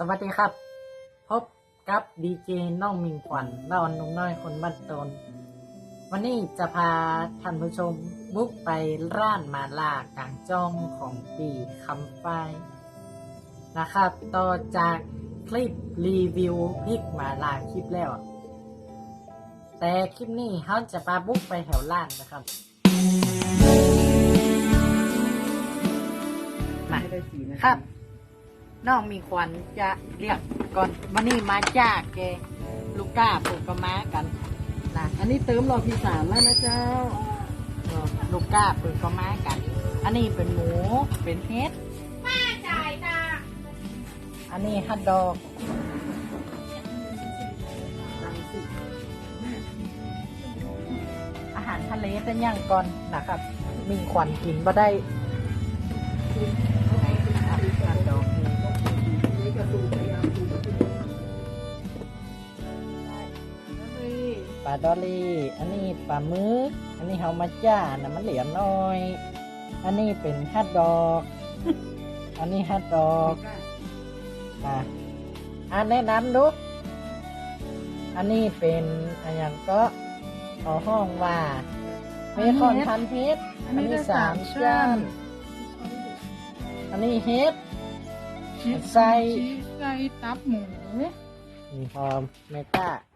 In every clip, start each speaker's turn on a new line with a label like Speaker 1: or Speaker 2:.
Speaker 1: สวัสดีครับ พบกับดีเจน้องมิงขวัญดอนนุ่งน้อยคนบ้านตน วันนี้จะพาท่านผู้ชมบุกไปร้านมาล่ากลางจ้องของปีคำไฟนะครับ ต่อจากคลิปรีวิวพริกมาล่าคลิปแล้ว แต่คลิปนี้เขาจะพาบุกไปแถวร้านนะครับมา
Speaker 2: ไม่ได้สีนะ
Speaker 1: ครับ น้องมีควันจะเรียกก่อนวันนี้มาจากแกลูกก้าปลูกกระม้ากันนะ
Speaker 2: อันนี้เติมรอบที่สามแล้วนะเจ้า
Speaker 1: ลูกก้าปลูกกระม้ากัน อันนี้เป็นหมูเป็นเฮ็ดป้าจ่ายจ้าอันนี้ฮัทดอกอาหารทะเลเป็นย่างก่อนนะครับ มีควันกินบ่ได้ ดอลลี่ อันนี้ปลาหมึก อันนี้เฮามาจ้านะมันเหลียมน้อย อันนี้เป็นฮัดดอก อันนี้ฮัดดอกอะอันแนะนำดู อันนี้เป็นอันอย่างก็ขอห้องว่าเบคอนพันเพชร
Speaker 2: อันนี้ได้สามชั้น
Speaker 1: อันนี้เฮ็ด
Speaker 2: ชีส
Speaker 1: ไส้
Speaker 2: ชีสไส้ตับหมู
Speaker 1: มีพอเมก้าอันนี้พอเป็นชิ้นอันนี้น้ำซอสเห
Speaker 2: ลังว่าดอนมูนน่ะเจ้าม้า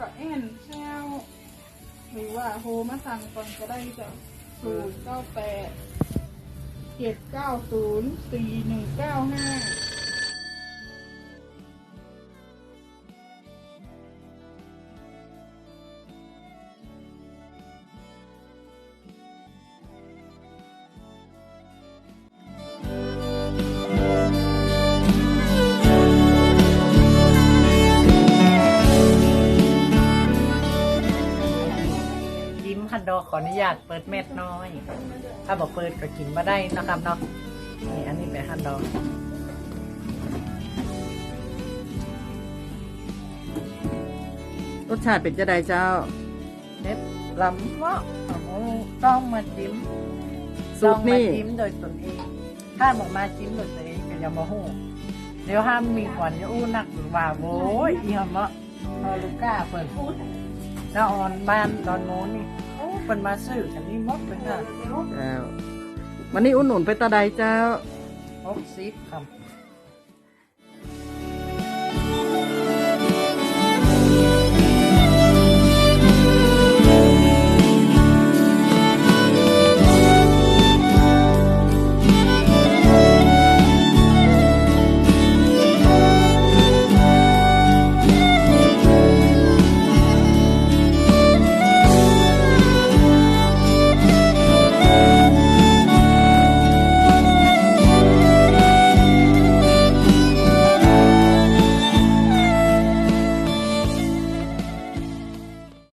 Speaker 2: นแล้วก็แอนเจ้าหรือว่าโฮมาสั่งก่อนก็ได้จ้ะศูนย์เก้าแปดเจ็ดเก้าศูนย์สี่หนึ่งเก้าห้า
Speaker 1: ยิ้มฮันดอกขออนุญาตเปิดเม็ดน้อย ถ้าบอกเปิดก็กินมาได้นะครับเนาะนี่อันนี้เป็นฮันดอก
Speaker 2: รสชาติเป็นจะได้เจ้า
Speaker 1: เน็บลำเนาะโอ้โหต้องมาจิ้ม
Speaker 2: สู
Speaker 1: ต้อ
Speaker 2: ต
Speaker 1: ง
Speaker 2: ร
Speaker 1: มา
Speaker 2: นี่
Speaker 1: จิ้มโดยตนเองถ้าบอกมาจิ้มโดยตัวเองก็อย่ามาหู้เดี๋ยวห้ามมีขวัญอย่าอู้นักหรือว่าโว้ยอีหอมเนาะพอลูก้าเปิดพูดแล้วออนบ้านตอนโน้นนี่ คนมาซื้อแถวนี้หมดเลยค่ะ
Speaker 2: เจ้าวันนี้อุ่นหนุนไปตาใดเจ้า
Speaker 1: หกสิบครับ